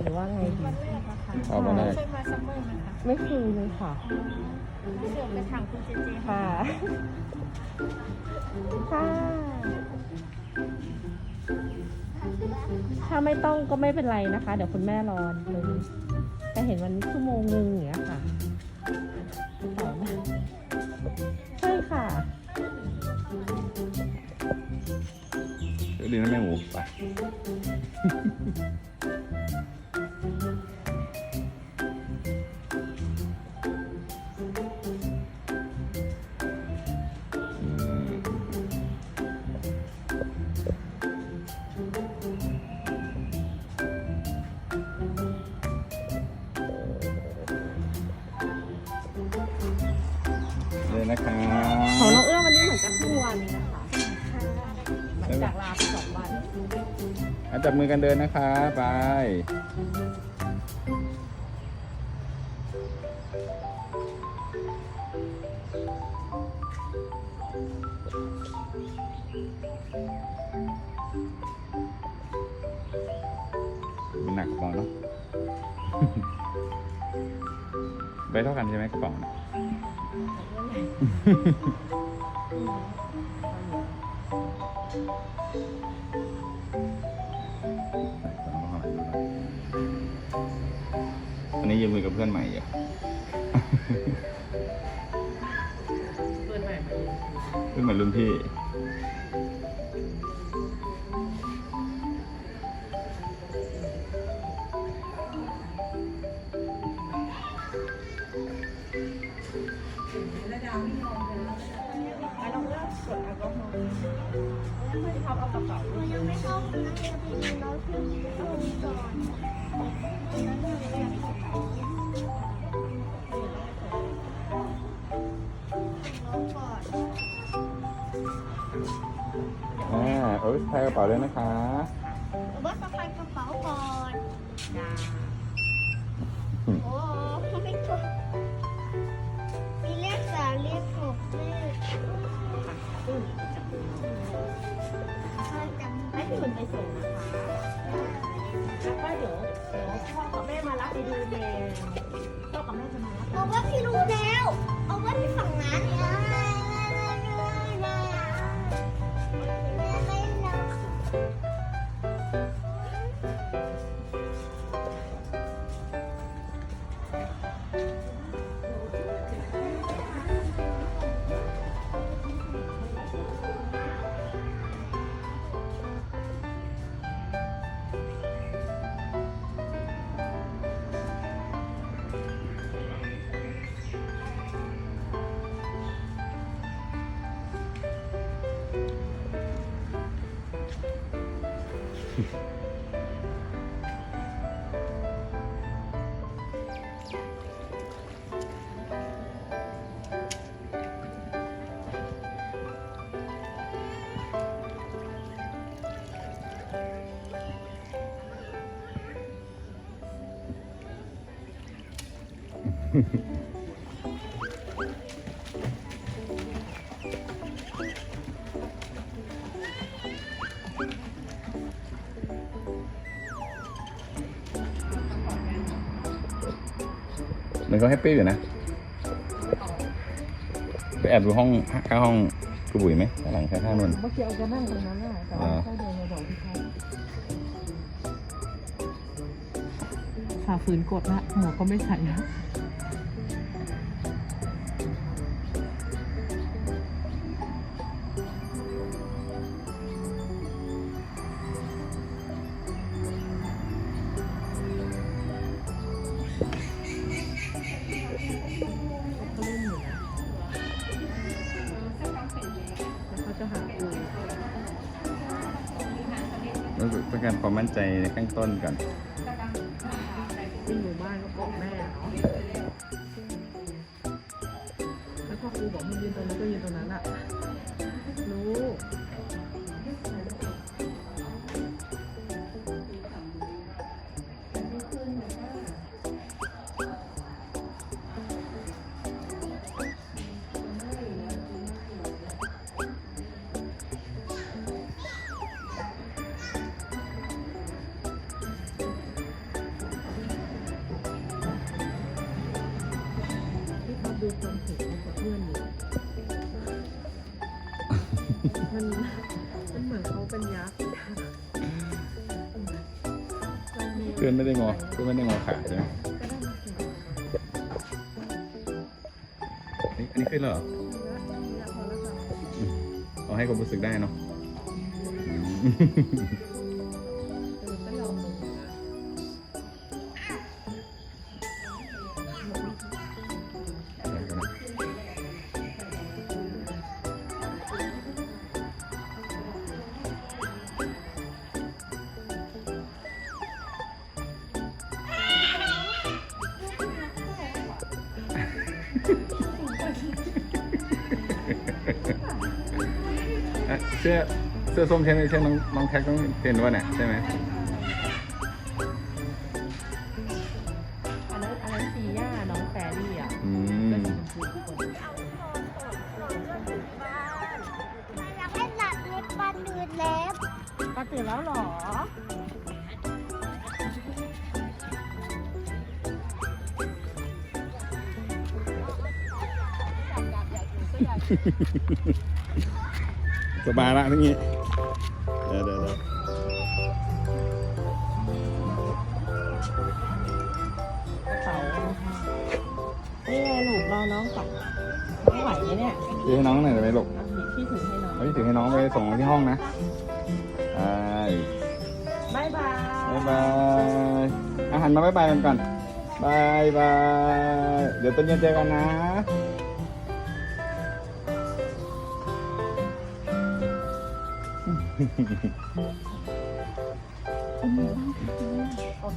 หรือว่าไงดีวันแรกอะค่ะอ๋อวันแรก เคยมาซัมเมอร์ไหมคะไม่เคยเลยค่ะที่เดินไปทางคุณเจเจค่ะ ค่ะ ถ้าไม่ต้องก็ไม่เป็นไรนะคะ เดี๋ยวคุณแม่รอเลยแต่เห็นวันนี้ชั่วโมงหนึงอย่างเงี้ยค่ะสองใช่ค่ะ เดี๋ยวดีนะแม่หมูไป จับมือกันเดินนะคะไปมันหนักกระเป๋าเนาะใบเท่ากันใช่ไหมกระเป๋า นี่ยอันนี้ยืมมือกับเพื่อนใหม่อยู่ เพื่อนใหม่มาเพื่อนใหม่รุ่นพี่าเอ้ยพายกระเป๋าเลยนะคะแต่ว่าสะพายกระเป๋าก่อนจ้าโอ้ไม่กดมีเลขสามเลขหกเลขซึ่งจะเป็นห้าจำให้พี่หนุนไปส่งนะคะแล้วก็เดี๋ยวเดี๋ยวพ่อกับแม่มารับไปดูแมวพ่อกับแม่จะมารับเอาว่าพี่รู้แล้ว เอาว่าที่ฝั่งนั้นไม่ Mm-hmm. มันก็แฮปปี้อยู่นะ ไปแอบดูห้องข้างห้องกระบุ๋ยไหมข้างหลังข้างนู่นเมื่อกี้เอาจะนั่งตรงนั้นแหละแต่ว่าค่อยเดินมาบอกพี่เขาฝ่าฝืนกฎละหมวกก็ไม่ใส่นะ นใจในข้างต้นก่อนที่อยู่บ้านก็กอกแม่เนาะแล้วพ่อครูบอกมึงยืนตรงนั้นก็ยืนตรงนั้น ความเห็นของเพื่อนอยู่มันมันเหมือนเขาเป็นยักษ์เพื่อนไม่ได้งอเพื่อนไม่ได้งอขาใช่ไหมอันนี้อันนี้ขึ้นแล้วเหรอเอาให้ความรู้สึกได้เนาะ สื้อเสื้อส้มใช่ไหมใช่น้องน้องแท็กต้องเห็นว่าเนี่ยใช่ไหมอันนั้นอันนั้นซีย่าน้องแฟรี่อะอืมเราให้หลับในปันดืนแล้วก็ตื่นแล้วเหรอ สบายละทั้งนี้เดี๋ยวเดี๋ยวเดี๋ยวเขานี่ไงลูกรอน้องก่อนไม่ไหวไหมเนี่ยถือให้น้องหน่อยได้ไหมลูกเอาพี่ถือให้น้องเฮ้ยถือให้น้องไปส่งที่ห้องนะไปบายบายบ๊ายบายอาหารมาบ๊ายบายกันก่อนบายบาย เดี๋ยวตอนเย็นเจอกันนะ โอ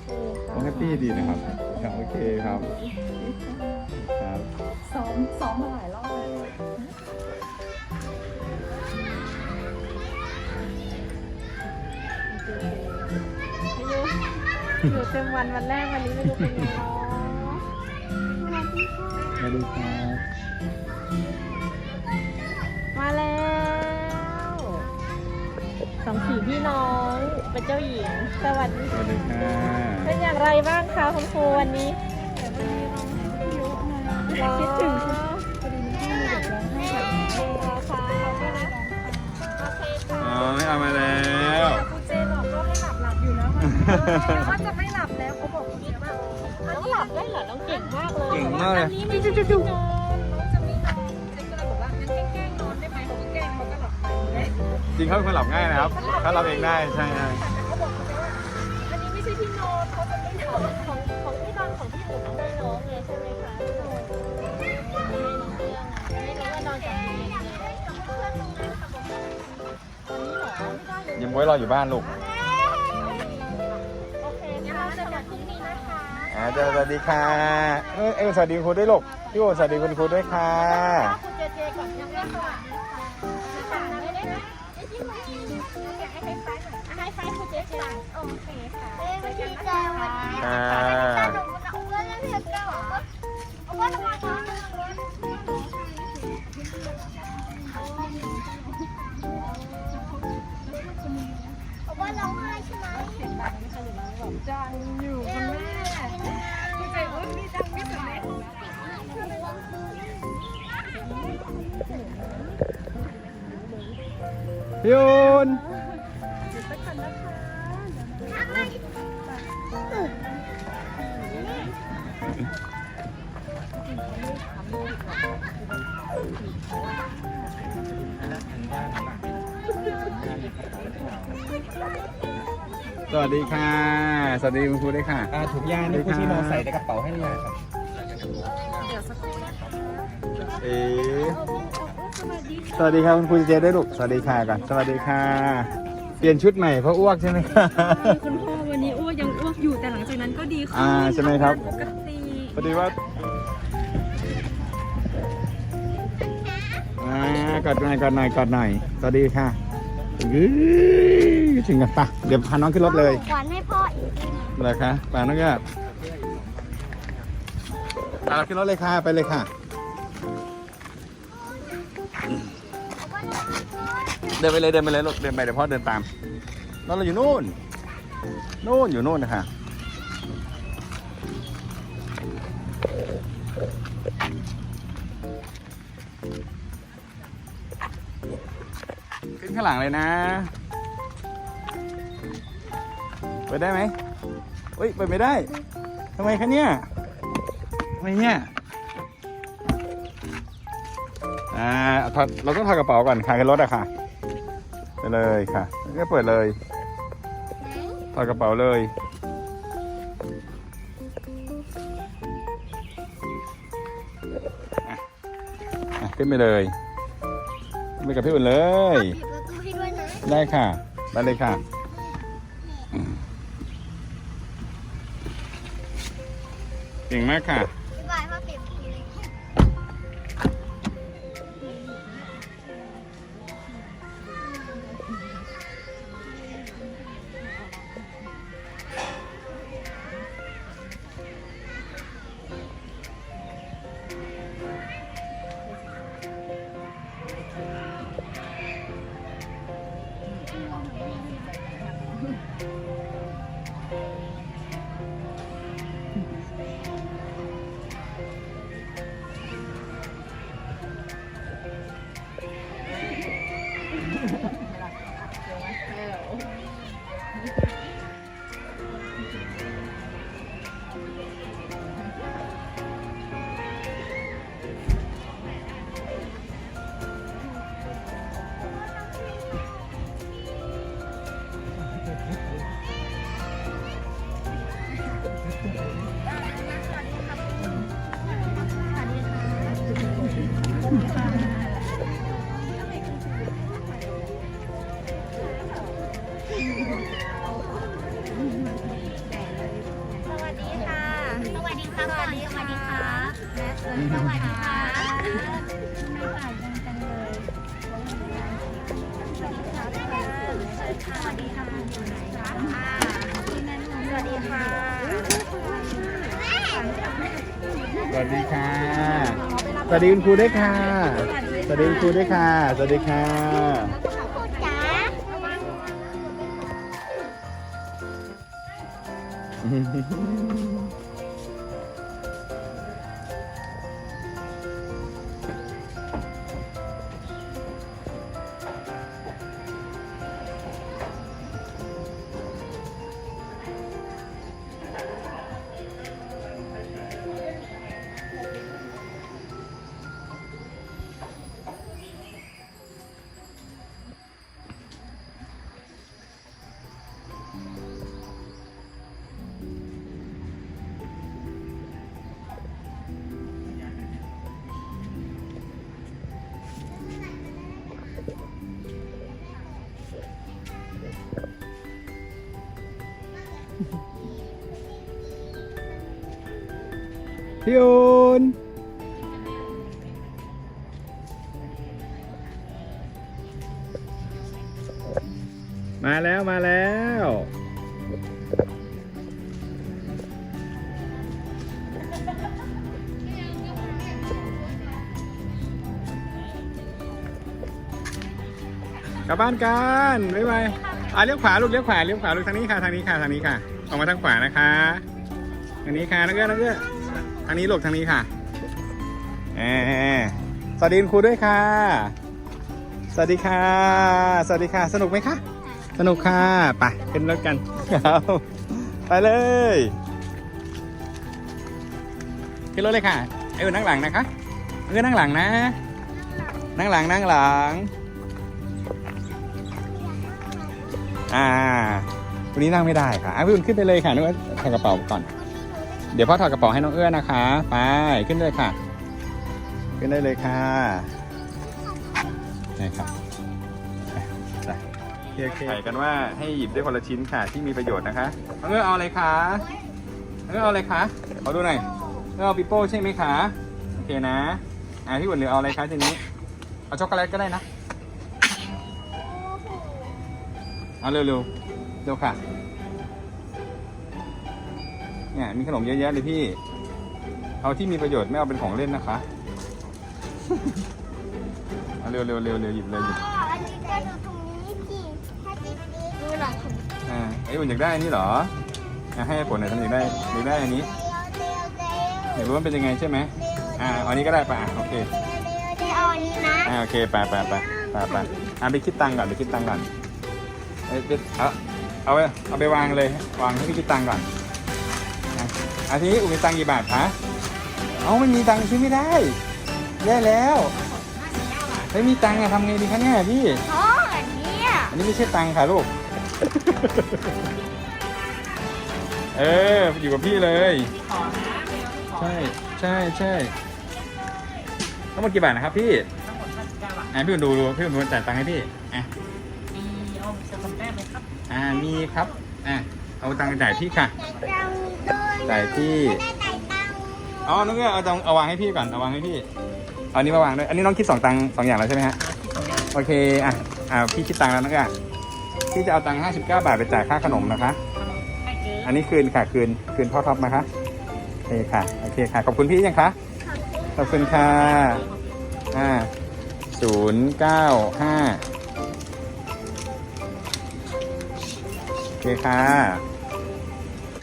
เคโอ้แฮปปี้ดีนะครับครับโอเคครับครับซ้อมซ้อมมาหลายรอบเลยอยู่เต็มวันวันแรกวันนี้ไม่รู้เป็นไงเนาะมาดูครับ สองสี่พี่น้องเป็นเจ้าหญิงสวัสดีสวัสดีค่ะเป็นอย่างไรบ้างคะคุณครูวันนี้คิดถึงคุณค่ะโอเคค่ะอ๋อไม่เอามาแล้วคุณเจบอกก็ให้หลับหลับอยู่นะว่าจะไม่หลับแล้วเขาบอกคุณเจว่าน้องหลับได้เหรอน้องเก่งมากเลยเก่งมากเลยอันนี้ไม่จุ๊จุ๊นอนน้องจะไม่นอนเจก็เลยบอกว่างั้นแกล้งนอนได้ไหมเขาก็แกล้งเขาก็หลับไปเลยจริงเขาเป็นคนหลับง่ายนะครับ เขาหลับเองได้ใช่ใช่แต่เขาบอกคุณเจว่าอันนี้ไม่ใช่ที่นอนเขาจะไม่นอนของของที่บ้านของพี่หมูต้องให้น้องเลยใช่ไหมคะให้น้องเรื่องให้น้องว่านอนกับพี่เองเลยวันนี้เหรอไม่ได้เลยยังไว้รออยู่บ้านลูกโอเคค่ะเจอกันพรุ่งนี้นะคะอ่าเจอสวัสดีค่ะเอ้ยเอ้ยสวัสดีคุณครูด้วยลูกพี่โอสวัสดีคุณครูด้วยค่ะ น่อยให้ไฟคุณเจเจโอเคค่ะเอ้ยวันที่เจอวันนี้อ่าตาหนูมันเอาเงินแล้วเธอเจอเหรอเอาว่าทำไมน้องเอาว่าร้องไห้ใช่ไหมจังอยู่คุณแม่คุณเจอุ้ยมีจังไม่สำเร็จยุน สวัสดีค่ะ สวัสดีคุณครูด้วยค่ะ อ่าถุงยางนี่คุณชิโนใส่ในกระเป๋าให้หรือยังครับเอ๋สวัสดีครับคุณครูเจได้ลูกสวัสดีค่ะก่อนสวัสดีค่ะ เปลี่ยนชุดใหม่เพราะอ้วกใช่ไหมคะคุณพ่อวันนี้อ้วกยังอ้วกอยู่แต่หลังจากนั้นก็ดีขึ้นอ่าใช่ไหมครับปกติพอดีว่าอ่ากอดหน่อยกอดหน่อยกอดหน่อยสวัสดีค่ะ อื้อถึงกันปะเดี๋ยวพาน้องขึ้นรถเลยขวัญให้พ่ออีกทีหนึงเลยคะปาน้องก็พาเราขึ้นรถเลยค่ะ ไปเลยค่ะ เดินไปเลยเดินไปเลยลูกเดินไปเดี๋ยวพ่อเดินตามรถเราอยู่นู่น นู่นอยู่นู่นนะคะ ขึ้นข้างหลังเลยนะไปได้ไหมเฮ้ย เปิดไม่ได้ทำไมคะเนี่ยทำไมเนี่ย อ่าถอดเราต้องถอดกระเป๋าก่อนค่ะขึ้นรถอะค่ะ ไปเลยค่ะก็เปิดเลยถอดกระเป๋าเลยอะอะขึ้นไปเลย ไปกับพี่อุ่นเลย ได้ค่ะ ไปเลยค่ะ เก่งมากค่ะ ส สวัสดีค่ะสวัสดีค่ะ สวัสดีคุณครูด้วยค่ะ สวัสดีคุณครูด้วยค่ะ สวัสดีค่ะจ๋า พี่อุ่นมาแล้วมาแล้วกลับบ้านกันบ๊ายบายอะเลี้ยวขวาลูกเลี้ยวขวาเลี้ยวขวาลูกทางนี้ค่ะทางนี้ค่ะทางนี้ค่ะออกมาทางขวานะคะทางนี้ค่ะนักเรียนนักเรียน ทางนี้ลูกทางนี้ค่ะเออสวัสดีคุณครูด้วยค่ะ สวัสดีค่ะ สวัสดีค่ะ สนุกไหมคะ สนุกค่ะ ไปขึ้นรถกันครับไปเลยขึ้นรถเลยค่ะ ไอ้อุ่นนั่งหลังนะคะเออนั่งหลังนะ นั่งหลังนั่งหลัง อ่าวันนี้นั่งไม่ได้ค่ะอะพี่อุ่นขึ้นไปเลยค่ะนึกว่าถอดกระเป๋าก่อน เดี๋ยวพ่อถอดกระเป๋าให้น้องเอื้อนะคะ ไป ขึ้นเลยค่ะ ขึ้นได้เลยค่ะนี่ครับไปถ่ายกันว่าให้หยิบได้คนละชิ้นค่ะที่มีประโยชน์นะคะน้องเอื้อเอาอะไรคะน้องเอื้อเอาอะไรคะขอดูหน่อยเอื้อเอาปิโป้ใช่ไหมคะโอเคนะอ่าพี่อุ่นเหลือเอาอะไรคะทีนี้ เอาช็อกโกแลตก็ได้นะ เอาเร็วๆเร็วค่ะ เนี่ยมีขนมเยอะแยะเลยพี่ เอาที่มีประโยชน์ไม่เอาเป็นของเล่นนะคะเอาเร็วเร็วเร็วเร็วหยิบเลยหยิบอ๋ออันนี้จะดูตรงนี้สิถ้าจิ๊บจิ๊บดูหลังของอ่าไอ้ยอุ่นอยากได้อันนี้เหรออะให้ผลหน่อยท่านอยากได้อยากได้อันนี้เร็วเร็วเร็วอยากรู้ว่ามันเป็นยังไงใช่ไหมอ่าเอาอันนี้ก็ได้ป่ะอะโอเคเดี๋ยวเอาอันนี้นะอ่าโอเคไปไปไปไปไปอะไปคิดตังค์ก่อนไปคิดตังค์ก่อนเอ้ยเดี๋ยวเอาเอาไปเอาไปวางเลยวางให้พี่คิดตังค์ก่อน อาทีนี้อุ๋มมีตังค์กี่บาทคะเอาไม่มีตังค์ซื้อไม่ได้แย่แล้วไม่มีตังค์อะทำไงดีคะเนี่ยพี่อ๋ออันเนี้ยอันนี้ไม่ใช่ตังค์ค่ะลูก เอออยู่กับพี่เลย ใช่ใช่ใช่ทั้งหมดกี่บาทนะครับพี่อ่าพี่อุ่นดูดูพี่อุ่นดูจ่ายตังค์ให้พี่อะอ่ามีครับอะเอาตังค์จ่ายพี่ค่ะ จังด้วยจ่ายที่ได้จ่ายตังค์อ๋อน้องเอื้อเอาตังค์เอาวางให้พี่ก่อนเอาวางให้พี่เอาอันนี้มาวางด้วยอันนี้น้องคิดสองตังค์สองอย่างแล้วใช่ไหมฮะโอเคอะอ่าพี่คิดตังค์แล้วน้องเอื้อพี่จะเอาตังค์ห้าสิบเก้าบาทไปจ่ายค่าขนมนะคะ อันนี้คืนค่ะคืนคืนพ่อท็อปนะคะโอเคค่ะโอเคค่ะขอบคุณพี่ยังคะขอบคุณค่ะอ่าศูนย์เก้าห้าโอเคค่ะ